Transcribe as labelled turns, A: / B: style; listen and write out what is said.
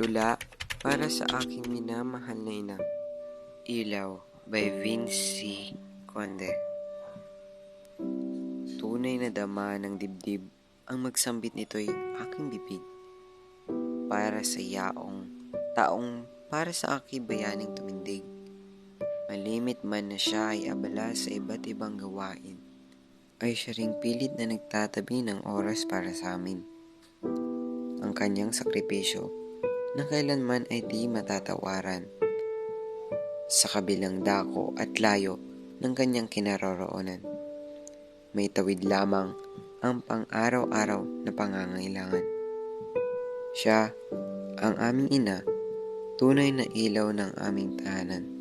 A: Tula para sa aking minamahal na ina. Ilaw by Vince C. Conde. Tunay na dama ng dibdib ang magsambit nito'y aking bibig. Para sa yaong taong para sa aking bayaning tumindig. Malimit man na siya ay abala sa iba't ibang gawain, ay siya ring pilit na nagtatabi ng oras para sa amin. Ang kanyang sakripisyo na kailanman ay di matatawaran. Sa kabilang dako at layo ng kanyang kinaroroonan, may tawid lamang ang pang-araw-araw na pangangailangan. Siya, ang aming ina, tunay na ilaw ng aming tahanan